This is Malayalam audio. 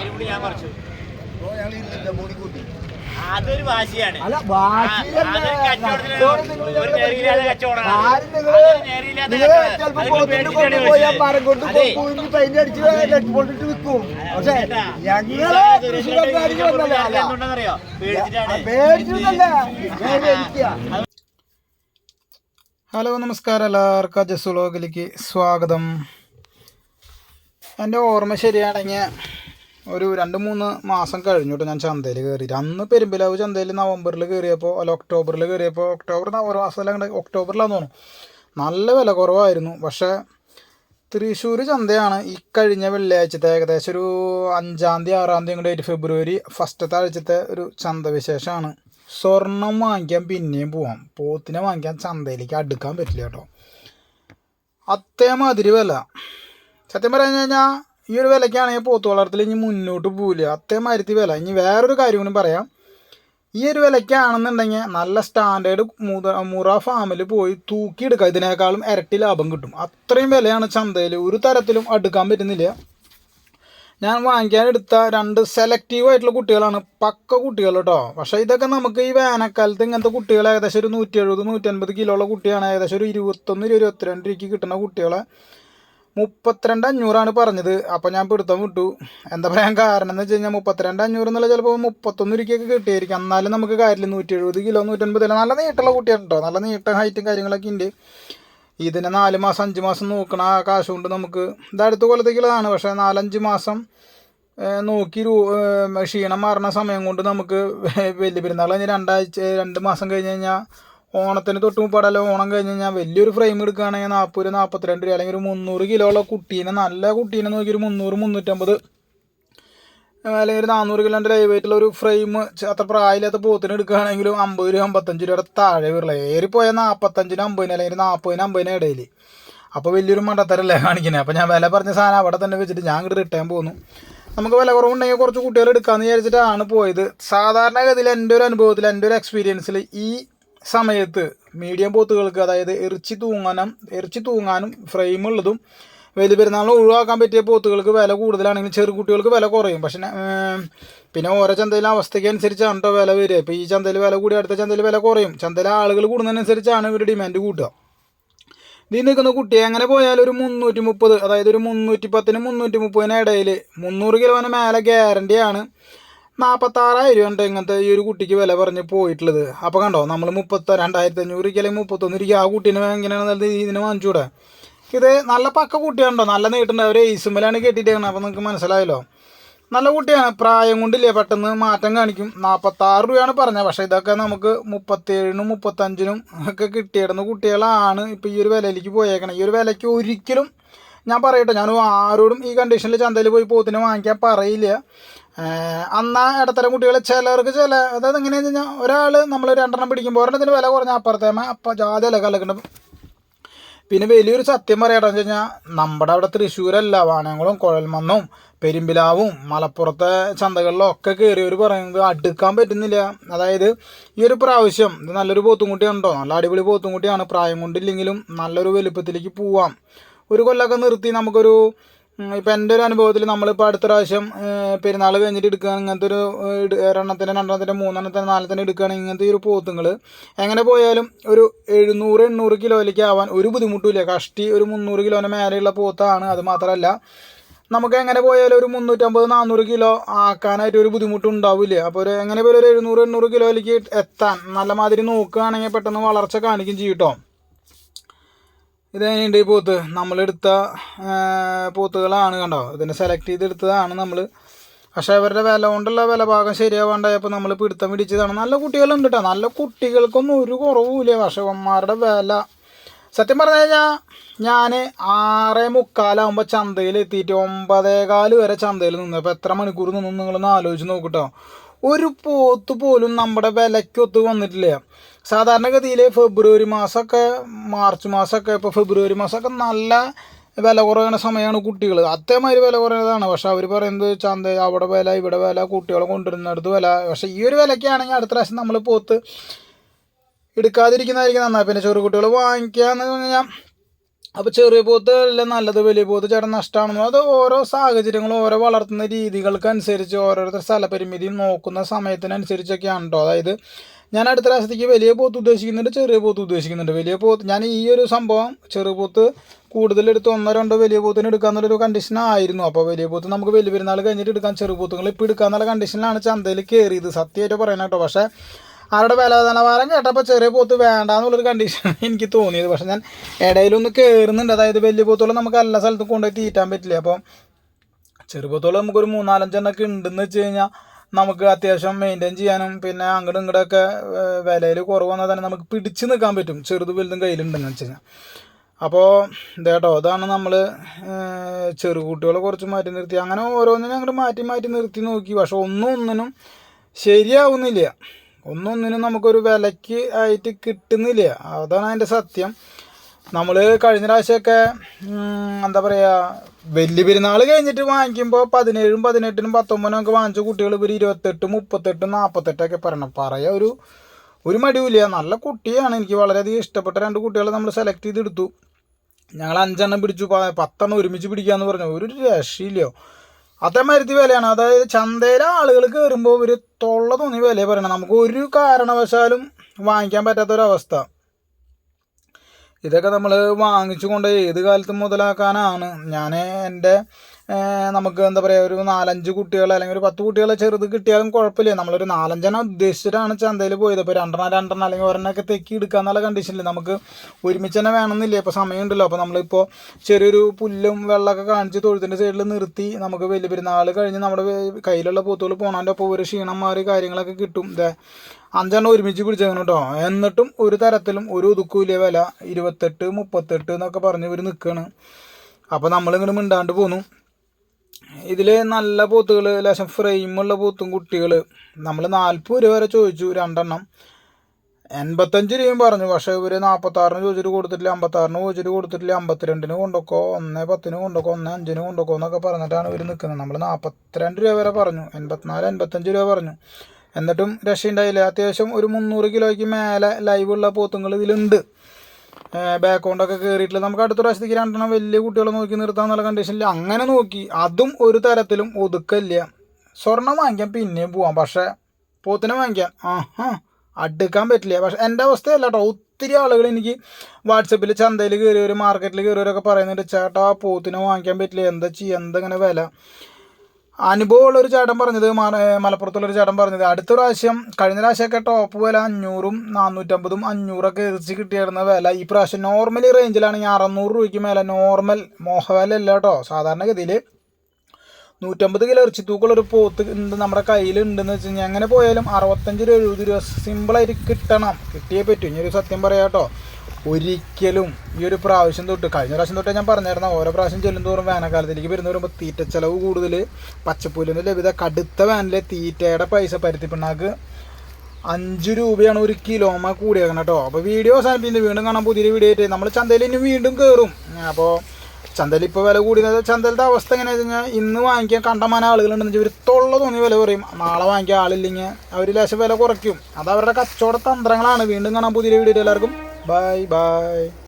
അതിന് ഞാൻ കുറച്ചു അതൊരു വാശിയാണ്. ഹലോ നമസ്കാരം എല്ലാവർക്കും. ജസ് വ്ളോഗിലേക്ക് സ്വാഗതം. എന്റെ ഓർമ്മ ശരിയാണെങ്കിൽ ഒരു രണ്ട് മൂന്ന് മാസം കഴിഞ്ഞു കേട്ടോ ഞാൻ ചന്തയിൽ കയറിയിട്ട് അന്ന് പെരുമ്പിലാവ് ചന്തയിൽ നവംബറിൽ കയറിയപ്പോൾ അല്ല ഒക്ടോബറിൽ കയറിയപ്പോൾ ഒക്ടോബർ ഒരു മാസം അങ്ങനെ ഒക്ടോബറിലാന്ന് തോന്നുന്നു. നല്ല വില കുറവായിരുന്നു. പക്ഷേ തൃശ്ശൂർ ചന്തയാണ് ഈ കഴിഞ്ഞ വെള്ളിയാഴ്ചത്തെ ഏകദേശം ഒരു അഞ്ചാം തീയതി ആറാം തീയതി കൂടെ ഫെബ്രുവരി ഫസ്റ്റത്തെ ആഴ്ചത്തെ ഒരു ചന്ത വിശേഷമാണ്. സ്വർണം വാങ്ങിക്കാൻ പിന്നെയും പോവാം. പോത്തിനെ വാങ്ങിക്കാൻ ചന്തയിലേക്ക് അടുക്കാൻ പറ്റില്ല കേട്ടോ. അത്തേമാതിരി വില. സത്യം പറഞ്ഞു കഴിഞ്ഞാൽ ഈ ഒരു വിലയ്ക്കാണെങ്കിൽ പോത്ത് വളർത്തൽ ഇനി മുന്നോട്ട് പോവില്ല. അത്തേമാതിരി വില. ഇനി വേറൊരു കാര്യം കൂടി പറയാം. ഈ ഒരു വിലയ്ക്കാണെന്നുണ്ടെങ്കിൽ നല്ല സ്റ്റാൻഡേർഡ് മുത മുറ ഫാമിൽ പോയി തൂക്കിയെടുക്കുക. ഇതിനേക്കാളും ഇരട്ടി ലാഭം കിട്ടും. അത്രയും വിലയാണ് ചന്തയിൽ ഒരു തരത്തിലും അടുക്കാൻ പറ്റുന്നില്ല. ഞാൻ വാങ്ങിക്കാൻ എടുത്ത രണ്ട് സെലക്റ്റീവ് ആയിട്ടുള്ള കുട്ടികളാണ്. പക്ക കുട്ടികൾ കേട്ടോ. പക്ഷേ ഇതൊക്കെ നമുക്ക് ഈ വേനൽക്കാലത്ത് ഇങ്ങനത്തെ കുട്ടികൾ ഏകദേശം ഒരു നൂറ്റി എഴുപത് നൂറ്റൻപത് കിലോ ഉള്ള കുട്ടിയാണ് ഏകദേശം ഒരു ഇരുപത്തൊന്ന് ഇരുപത്തിരണ്ട് രൂപയ്ക്ക് കിട്ടുന്ന കുട്ടികളെ. മുപ്പത്തിരണ്ട് അഞ്ഞൂറാണ് പറഞ്ഞത്. അപ്പോൾ ഞാൻ പിടുത്തം വിട്ടു. എന്താ പറയാൻ കാരണം എന്ന് വെച്ച് കഴിഞ്ഞാൽ മുപ്പത്തിരണ്ട് അഞ്ഞൂറ് എന്നുള്ള ചിലപ്പോൾ മുപ്പത്തൊന്ന് രൂപയ്ക്കൊക്കെ കിട്ടിയായിരിക്കും. എന്നാലും നമുക്ക് കാര്യത്തിൽ നൂറ്റി എഴുപത് കിലോ നൂറ്റൻപത് നല്ല നീട്ടുള്ള കുട്ടിയാണ് നല്ല നീട്ട ഹൈറ്റും കാര്യങ്ങളൊക്കെ ഉണ്ട് ഇതിനെ നാല് മാസം അഞ്ച് മാസം നോക്കണ ആ കാശ് കൊണ്ട് നമുക്ക് ഇത് അടുത്ത കൊല്ലത്തേക്കുള്ളതാണ്. പക്ഷേ നാലഞ്ച് മാസം നോക്കി രൂ ക്ഷീണം മാറുന്ന സമയം കൊണ്ട് നമുക്ക് വലിയ പെരുന്നാൾ കഴിഞ്ഞ് രണ്ടാഴ്ച രണ്ട് മാസം കഴിഞ്ഞ് കഴിഞ്ഞാൽ ഓണത്തിന് തൊട്ട് മുപ്പാടല്ലോ ഓണം കഴിഞ്ഞ് കഴിഞ്ഞാൽ വലിയൊരു ഫ്രെയിം എടുക്കുകയാണെങ്കിൽ നാൽപ്പത് രൂപ നാൽപ്പത്തിരണ്ട് രൂപ അല്ലെങ്കിൽ ഒരു മുന്നൂറ് കിലോ ഉള്ള കുട്ടീനെ നല്ല കുട്ടീനെ നോക്കി ഒരു മുന്നൂറ് മുന്നൂറ്റമ്പത്. അല്ലെങ്കിൽ ഒരു നാനൂറ് കിലോന്റെ ലൈവ് ആയിട്ടുള്ള ഒരു ഫ്രെയിം അത്ര പ്രായമില്ലാത്ത പോത്തിന് എടുക്കുകയാണെങ്കിലും അമ്പത് രൂപ അമ്പത്തഞ്ച് രൂപയുടെ താഴെ വരില്ല ഏറിപ്പോയാൽ നാൽപ്പത്തഞ്ചിന് അമ്പതിന് അല്ലെങ്കിൽ നാൽപ്പതിന് അമ്പതിന് ഇടയിൽ അപ്പോൾ വലിയൊരു മണ്ടത്തരല്ലേ കാണിക്കുന്നത് അപ്പോൾ ഞാൻ വില പറഞ്ഞ സാധനം അവിടെ തന്നെ വെച്ചിട്ട് ഞാൻ ഇങ്ങോട്ട് റിട്ടേൺ പോകുന്നു നമുക്ക് വില കുറവുണ്ടെങ്കിൽ കുറച്ച് കുട്ടികൾ എടുക്കാമെന്ന് വിചാരിച്ചിട്ടാണ് പോയത്. സാധാരണഗതിയിൽ എന്റെ ഒരു അനുഭവത്തിൽ എന്റെ ഒരു എക്സ്പീരിയൻസിൽ ഈ സമയത്ത് മീഡിയം പോത്തുകൾക്ക് അതായത് എറിച്ചി തൂങ്ങാനും എറിച്ചി തൂങ്ങാനും ഫ്രെയിം ഉള്ളതും വലിയ പെരുന്നാൾ ഒഴിവാക്കാൻ പറ്റിയ പോത്തുകൾക്ക് വില കൂടുതലാണെങ്കിലും ചെറു കുട്ടികൾക്ക് വില കുറയും. പക്ഷേ പിന്നെ ഓരോ ചന്തയിലെ അവസ്ഥയ്ക്ക് അനുസരിച്ചാണ് കേട്ടോ വില വരിക. ഇപ്പോൾ ഈ ചന്തയിൽ വില കൂടി അടുത്ത ചന്തയിൽ വില കുറയും. ചന്തയിലെ ആളുകൾ കൂടുന്നതിനനുസരിച്ചാണ് ഇവർ ഡിമാൻഡ് കൂട്ടുക. ഇതിൽ നിൽക്കുന്ന കുട്ടിയെ എങ്ങനെ പോയാലും ഒരു മുന്നൂറ്റി മുപ്പത് അതായത് ഒരു മുന്നൂറ്റി പത്തിന് മുന്നൂറ്റി മുപ്പതിന് ഇടയിൽ മുന്നൂറ് കിലോന് മേലെ ഗ്യാരണ്ടിയാണ് നാൽപ്പത്താറായിരം രൂപ ഉണ്ട് ഇങ്ങനത്തെ ഈ ഒരു കുട്ടിക്ക് വില പറഞ്ഞ് പോയിട്ടുള്ളത്. അപ്പോൾ കണ്ടോ നമ്മൾ മുപ്പത്തി രണ്ടായിരത്തി അഞ്ഞൂറ് അല്ലെങ്കിൽ മുപ്പത്തൊന്ന് രൂപ ആ കുട്ടീനെ എങ്ങനെയാണ് നല്ല ഇതിനെ വാങ്ങിച്ചൂടെ? ഇത് നല്ല പക്ക കുട്ടിയാണോ നല്ല നീട്ടുണ്ട്. അവർ എയ്സുമ്മലാണ് കെട്ടിയിട്ടേക്കണം അപ്പോൾ നിങ്ങൾക്ക് മനസ്സിലായല്ലോ. നല്ല കുട്ടിയാണ്. പ്രായം കൊണ്ടില്ലേ പെട്ടെന്ന് മാറ്റം കാണിക്കും. നാൽപ്പത്താറ് രൂപയാണ് പറഞ്ഞത്. പക്ഷേ ഇതൊക്കെ നമുക്ക് മുപ്പത്തേഴിനും മുപ്പത്തഞ്ചിനും ഒക്കെ കിട്ടിയിടുന്ന കുട്ടികളാണ് ഇപ്പോൾ ഈ ഒരു വിലയിലേക്ക് പോയേക്കണം ഈ ഒരു വിലയ്ക്ക് ഒരിക്കലും ഞാൻ പറയട്ടെ ഞാൻ ആരോടും ഈ കണ്ടീഷനിൽ ചന്തയിൽ പോയി പോത്തിനെ വാങ്ങിക്കാൻ പറയില്ല. അന്നാ ഇടത്തരം കുട്ടികളെ ചിലർക്ക് ചില അതായത് എങ്ങനെയാണെന്ന് വെച്ച് കഴിഞ്ഞാൽ ഒരാൾ നമ്മൾ രണ്ടെണ്ണം പിടിക്കുമ്പോൾ ഒരെണ്ണത്തിന് വില കുറഞ്ഞ അപ്പുറത്തേമ അപ്പം ജാതി അല്ല കലക്കണം പിന്നെ വലിയൊരു സത്യം പറയാട്ടോ വെച്ച് കഴിഞ്ഞാൽ നമ്മുടെ അവിടെ തൃശ്ശൂരല്ല വാനങ്ങളും കുഴൽമന്നും പെരുമ്പിലാവും മലപ്പുറത്തെ ചന്തകളിലും ഒക്കെ ഒരു പറയുന്നത് അടുക്കാൻ പറ്റുന്നില്ല. അതായത് ഈ ഒരു പ്രാവശ്യം ഇത് നല്ലൊരു പോത്തുംകുട്ടിയാണോ നല്ല അടിപൊളി പോത്തുംകുട്ടിയാണ്. പ്രായം കൊണ്ടില്ലെങ്കിലും നല്ലൊരു വലുപ്പത്തിലേക്ക് പോവാം. ഒരു കൊല്ലമൊക്കെ നിർത്തി നമുക്കൊരു ഇപ്പം എന്റെ ഒരു അനുഭവത്തിൽ നമ്മളിപ്പോൾ അടുത്ത പ്രാവശ്യം പെരുന്നാൾ കഴിഞ്ഞിട്ട് എടുക്കുകയാണ് ഇങ്ങനത്തെ ഒരു ഒരെണ്ണത്തിന്റെ രണ്ടെണ്ണത്തിന്റെ മൂന്നെണ്ണത്തിന്റെ നാലെണ്ണത്തിന്റെ എടുക്കുകയാണെങ്കിൽ ഇങ്ങനത്തെ ഒരു പോത്തുങ്ങൾ എങ്ങനെ പോയാലും ഒരു എഴുന്നൂറ് എണ്ണൂറ് കിലോയിലേക്ക് ആവാൻ ഒരു ബുദ്ധിമുട്ടില്ല കഷ്ടി ഒരു മുന്നൂറ് കിലോന് മേലെയുള്ള പോത്താണ്. അത് മാത്രമല്ല നമുക്ക് എങ്ങനെ പോയാലും ഒരു മുന്നൂറ്റമ്പത് നാനൂറ് കിലോ ആക്കാനായിട്ട് ഒരു ബുദ്ധിമുട്ടുണ്ടാവില്ല. അപ്പോൾ ഒരു എങ്ങനെ പോയാലും ഒരു എഴുന്നൂറ് എണ്ണൂറ് കിലോയിലേക്ക് എത്താൻ നല്ല മാതിരി നോക്കുകയാണെങ്കിൽ പെട്ടെന്ന് വളർച്ച കാണിക്കും ചെയ്യും കേട്ടോ ഇതെങ്ങനെയുണ്ട് ഈ പോത്ത്? നമ്മളെടുത്ത പോത്തുകളാണ് കണ്ടോ? ഇതിനെ സെലക്ട് ചെയ്തെടുത്തതാണ് നമ്മൾ പക്ഷേ അവരുടെ വില കൊണ്ടുള്ള വില ഭാഗം ശരിയാവാണ്ടായപ്പോൾ നമ്മൾ പിടുത്തം പിടിച്ചതാണ്. നല്ല കുട്ടികളുണ്ട് കേട്ടോ നല്ല കുട്ടികൾക്കൊന്നും ഒരു കുറവുമില്ല. പക്ഷേ അമ്മമാരുടെ വില. സത്യം പറഞ്ഞു കഴിഞ്ഞാൽ ഞാൻ ആറ് മുക്കാലാകുമ്പോൾ ചന്തയിൽ എത്തിയിട്ട് ഒമ്പതേകാൽ വരെ ചന്തയിൽ നിന്ന്. അപ്പോൾ എത്ര മണിക്കൂർ നിന്നും നിങ്ങളൊന്ന് ആലോചിച്ച് നോക്കട്ടോ ഒരു പോത്ത് പോലും നമ്മുടെ വിലയ്ക്കൊത്ത് വന്നിട്ടില്ല. സാധാരണഗതിയിൽ ഫെബ്രുവരി മാസമൊക്കെ മാർച്ച് മാസമൊക്കെ ഇപ്പോൾ ഫെബ്രുവരി മാസമൊക്കെ നല്ല വില കുറയുന്ന സമയമാണ് കുട്ടികൾ അതേമാതിരി വില കുറയുന്നതാണ്. പക്ഷെ അവർ പറയുന്നത് ചന്ത അവിടെ വില ഇവിടെ വില കുട്ടികളെ കൊണ്ടുവരുന്നിടത്ത് വില. പക്ഷെ ഈ ഒരു വിലയ്ക്കാണെങ്കിൽ അടുത്ത പ്രാവശ്യം നമ്മൾ പോത്ത് എടുക്കാതിരിക്കുന്നതായിരിക്കും നന്നായി. പിന്നെ ചെറു കുട്ടികൾ വാങ്ങിക്കാന്ന് പറഞ്ഞാൽ അപ്പോൾ ചെറിയ പോത്ത് അല്ല നല്ലത് വലിയ പോത്ത് ചേട്ടൻ നഷ്ടമാണെന്നോ അത് ഓരോ സാഹചര്യങ്ങളും ഓരോ വളർത്തുന്ന രീതികൾക്കനുസരിച്ച് ഓരോരുത്തർ സ്ഥലപരിമിതിയും നോക്കുന്ന സമയത്തിനനുസരിച്ചൊക്കെയാണ് കേട്ടോ അതായത് ഞാൻ അടുത്ത പ്രാവശ്യത്തേക്ക് വലിയ പോത്ത് ഉദ്ദേശിക്കുന്നുണ്ട് ചെറിയ പോത്ത് ഉദ്ദേശിക്കുന്നുണ്ട്. വലിയ പോത്ത് ഞാൻ ഈ ഒരു സംഭവം ചെറു പോത്ത് കൂടുതലെടുത്ത് ഒന്നോ രണ്ടോ വലിയ പോത്തിന് എടുക്കാന്നുള്ളൊരു കണ്ടീഷൻ ആയിരുന്നു. അപ്പോൾ വലിയ പോത്ത് നമുക്ക് വലിയ പെരുന്നാൾ കഴിഞ്ഞിട്ട് എടുക്കാൻ ചെറു പോത്തുകൾ ഇപ്പോൾ എടുക്കാന്നുള്ള കണ്ടീഷനിലാണ് ചന്തയിൽ കയറിയത് സത്യമായിട്ട് പറയണട്ടോ പക്ഷേ വില നിലവാരം കേട്ടപ്പോൾ ചെറിയ പോത്ത് വേണ്ട എന്നുള്ളൊരു കണ്ടീഷൻ എനിക്ക് തോന്നിയത്. പക്ഷേ ഞാൻ ഇടയിലൊന്ന് കയറുന്നുണ്ട് അതായത് വലിയ പോത്തുകൾ നമുക്ക് എല്ലാ സ്ഥലത്തും കൊണ്ടുപോയി തീറ്റാൻ പറ്റില്ല. അപ്പം ചെറുപ്പത്തോളം നമുക്കൊരു മൂന്നാലഞ്ചെണ്ണൊക്കെ ഉണ്ടെന്ന് വെച്ച് കഴിഞ്ഞാൽ നമുക്ക് അത്യാവശ്യം മെയിന്റെയിൻ ചെയ്യാനും പിന്നെ അങ്ങോട്ടും ഇങ്ങോട്ടൊക്കെ വിലയിൽ കുറവ് വന്നാൽ തന്നെ നമുക്ക് പിടിച്ച് നിൽക്കാൻ പറ്റും. ചെറുത് വലുതും കയ്യിലുണ്ടെന്ന് വെച്ച് കഴിഞ്ഞാൽ അപ്പോൾ ഇതേട്ടോ അതാണ് നമ്മൾ ചെറുകുട്ടികളെ കുറച്ച് മാറ്റി നിർത്തി. അങ്ങനെ ഓരോന്നിനും അങ്ങോട്ട് മാറ്റി മാറ്റി നിർത്തി നോക്കി. പക്ഷെ ഒന്നും ഒന്നിനും ശരിയാവുന്നില്ല. ഒന്നൊന്നിനും നമുക്കൊരു വിലയ്ക്ക് ആയിട്ട് കിട്ടുന്നില്ല. അതാണ് അതിന്റെ സത്യം. നമ്മൾ കഴിഞ്ഞ പ്രാവശ്യമൊക്കെ എന്താ പറയുക വലിയ പെരുന്നാൾ കഴിഞ്ഞിട്ട് വാങ്ങിക്കുമ്പോൾ പതിനേഴും പതിനെട്ടിനും പത്തൊമ്പതിനും ഒക്കെ വാങ്ങിച്ച കുട്ടികൾ ഇവർ ഇരുപത്തെട്ട് മുപ്പത്തെട്ട് നാൽപ്പത്തെട്ടൊക്കെ പറയണം. പറയാ ഒരു ഒരു മടിയില്ല നല്ല കുട്ടിയാണ്. എനിക്ക് വളരെയധികം ഇഷ്ടപ്പെട്ട രണ്ട് കുട്ടികളെ നമ്മൾ സെലക്ട് ചെയ്തെടുത്തു. ഞങ്ങൾ അഞ്ചെണ്ണം പിടിച്ചു. പത്തെണ്ണം ഒരുമിച്ച് പിടിക്കാന്ന് പറഞ്ഞു. ഒരു രക്ഷയില്ലയോ അതേമാതിരി വിലയാണ്. അതായത് ചന്തയിലെ ആളുകൾ കയറുമ്പോൾ ഒരു തൊള്ള തോന്നി വില പറയണം നമുക്ക് ഒരു കാരണവശാലും വാങ്ങിക്കാൻ പറ്റാത്തൊരവസ്ഥ ഇതൊക്കെ നമ്മൾ വാങ്ങിച്ചു കൊണ്ട് ഏത് കാലത്തും മുതലാക്കാനാണ്. ഞാൻ എന്റെ നമുക്ക് എന്താ പറയുക ഒരു നാലഞ്ച് കുട്ടികൾ അല്ലെങ്കിൽ ഒരു പത്ത് കുട്ടികളെ ചെറുത് കിട്ടിയാലും കുഴപ്പമില്ല. നമ്മളൊരു നാലഞ്ചെണ്ണം ഉദ്ദേശിച്ചിട്ടാണ് ചന്തയിൽ പോയത്. ഇപ്പോൾ രണ്ടെണ്ണം രണ്ടെണ്ണം അല്ലെങ്കിൽ ഒരെണ്ണമൊക്കെ തെക്കി എടുക്കുക എന്നുള്ള കണ്ടീഷനിൽ നമുക്ക് ഒരുമിച്ച് തന്നെ വേണമെന്നില്ല. ഇപ്പോൾ സമയമുണ്ടല്ലോ. അപ്പോൾ നമ്മളിപ്പോൾ ചെറിയൊരു പുല്ലും വെള്ളമൊക്കെ കാണിച്ച് തൊഴുത്തിന്റെ സൈഡിൽ നിർത്തി നമുക്ക് വലിയ പെരുന്നാൾ കഴിഞ്ഞ് നമ്മുടെ കയ്യിലുള്ള പോത്തുകൾ പോണതിന്റെ ഒപ്പം ഒരു ക്ഷീണം മാറി കാര്യങ്ങളൊക്കെ കിട്ടും. ഇതേ അഞ്ചെണ്ണം ഒരുമിച്ച് പിടിച്ചേക്കണം കേട്ടോ എന്നിട്ടും ഒരു തരത്തിലും ഒരു ഒതുക്കൂല വില. ഇരുപത്തെട്ട് മുപ്പത്തെട്ട് എന്നൊക്കെ പറഞ്ഞ് ഇവർ നിൽക്കുകയാണ് അപ്പോൾ നമ്മളിങ്ങോട്ട് മിണ്ടാണ്ട് പോന്നു. ഇതിൽ നല്ല പോത്തുകൾ ലേശം ഫ്രെയിമുള്ള പോത്തും കുട്ടികൾ നമ്മൾ നാൽപ്പത് രൂപ വരെ ചോദിച്ചു രണ്ടെണ്ണം. എൺപത്തഞ്ച് രൂപയും പറഞ്ഞു പക്ഷേ ഇവർ നാൽപ്പത്താറിന് ചോദിച്ചിട്ട് കൊടുത്തിട്ടില്ല അമ്പത്താറിന് ചോദിച്ചിട്ട് കൊടുത്തിട്ടില്ല അമ്പത്തിരണ്ടിന് കൊണ്ടുക്കോ ഒന്ന് പത്തിന് കൊണ്ടുക്കോ ഒന്ന് അഞ്ചിന് കൊണ്ടുക്കോ എന്നൊക്കെ പറഞ്ഞിട്ടാണ് ഇവർ നിൽക്കുന്നത് നമ്മൾ നാൽപ്പത്തിരണ്ട് രൂപ വരെ പറഞ്ഞു എൺപത്തിനാല് എൺപത്തഞ്ച് രൂപ പറഞ്ഞു. എന്നിട്ടും രക്ഷയുണ്ടായില്ല. അത്യാവശ്യം ഒരു മുന്നൂറ് കിലോയ്ക്ക് മേലെ ലൈവുള്ള പോത്തുങ്ങൾ ഇതിലുണ്ട്. ബാക്കൗണ്ടൊക്കെ കയറിയിട്ടില്ല നമുക്ക് അടുത്ത പ്രാവശ്യത്തേക്ക് രണ്ടെണ്ണം വലിയ കുട്ടികളെ നോക്കി നിർത്താന്നുള്ള കണ്ടീഷനിൽ അങ്ങനെ നോക്കി. അതും ഒരു തരത്തിലും ഒതുക്കല്ല. സ്വർണം വാങ്ങിക്കാൻ പിന്നെയും പോവാം. പക്ഷേ പോത്തിനെ വാങ്ങിക്കാൻ. ആഹാ അടുക്കാൻ പറ്റില്ല. പക്ഷെ എന്റെ അവസ്ഥയല്ല കേട്ടോ ഒത്തിരി ആളുകൾ എനിക്ക് വാട്സപ്പിൽ ചന്തയിൽ കയറിയവർ മാർക്കറ്റിൽ കയറിയവരൊക്കെ പറയുന്നുണ്ട് ചേട്ടാ പോത്തിനെ വാങ്ങിക്കാൻ പറ്റില്ല. എന്താ ചെയ്യുക എന്താ ഇങ്ങനെ വില? അനുഭവമുള്ള ഒരു ചേട്ടൻ പറഞ്ഞത് മലപ്പുറത്തുള്ള ഒരു ചേട്ടൻ പറഞ്ഞത്. അടുത്ത പ്രാവശ്യം കഴിഞ്ഞ പ്രാവശ്യമൊക്കെ ടോപ്പ് വില അഞ്ഞൂറും നാനൂറ്റമ്പതും അഞ്ഞൂറൊക്കെ എതിർച്ച് കിട്ടിയിരുന്ന വില ഈ പ്രാവശ്യം നോർമലി റേഞ്ചിലാണെങ്കിൽ അറുന്നൂറ് രൂപയ്ക്ക് മേലെ നോർമൽ മോഹവില അല്ല കേട്ടോ. സാധാരണഗതിയിൽ നൂറ്റമ്പത് കിലോ ഇറച്ചി തൂക്കുള്ള ഒരു പോത്ത് നമ്മുടെ കയ്യിലുണ്ടെന്ന് വെച്ച് കഴിഞ്ഞാൽ എങ്ങനെ പോയാലും അറുപത്തഞ്ച് രൂപ എഴുപത് രൂപ സിമ്പിളായിട്ട് കിട്ടണം. കിട്ടിയേ പറ്റൂ. ഇനി ഒരു സത്യം പറയാം കേട്ടോ. ഒരിക്കലും ഈ ഒരു പ്രാവശ്യം തൊട്ട് കഴിഞ്ഞ പ്രാവശ്യം തൊട്ടേ ഞാൻ പറഞ്ഞായിരുന്നു ഓരോ പ്രാവശ്യം ചെല്ലും തോറും വേനൽക്കാലത്തിലേക്ക് വരുന്ന വരുമ്പോൾ തീറ്റ ചെലവ് കൂടുതൽ പച്ചപ്പുല്ലിന് ലഭ്യത കടുത്ത വേനലിലെ തീറ്റയുടെ പൈസ പരുത്തി പിണ്ണാക്ക് അഞ്ച് രൂപയാണ് ഒരു കിലോമ കൂടിയേക്കണം കേട്ടോ. അപ്പോൾ വീഡിയോ അവസാനിപ്പിക്കുന്നത് വീണ്ടും കാണാൻ പുതിയൊരു വീഡിയോ ആയിട്ട്. നമ്മൾ ചന്തയിൽ ഇനി വീണ്ടും കയറും അപ്പോൾ ചന്തയിൽ ഇപ്പോൾ വില കൂടിയത് ചന്തയിലത്തെ അവസ്ഥ എങ്ങനെയാണെന്ന് വെച്ച് കഴിഞ്ഞാൽ ഇന്ന് വാങ്ങിക്കാൻ കണ്ടമാന ആളുകളുണ്ടെന്ന് ഒരു തൊള്ള തോന്നി വില കുറയും. നാളെ വാങ്ങിക്കാൻ ആളില്ലെങ്കിൽ അവർ ലേശം വില കുറയ്ക്കും. അത് അവരുടെ കച്ചവട തന്ത്രങ്ങളാണ്. വീണ്ടും കാണാൻ പുതിയ വീഡിയോ എല്ലാവർക്കും Bye bye.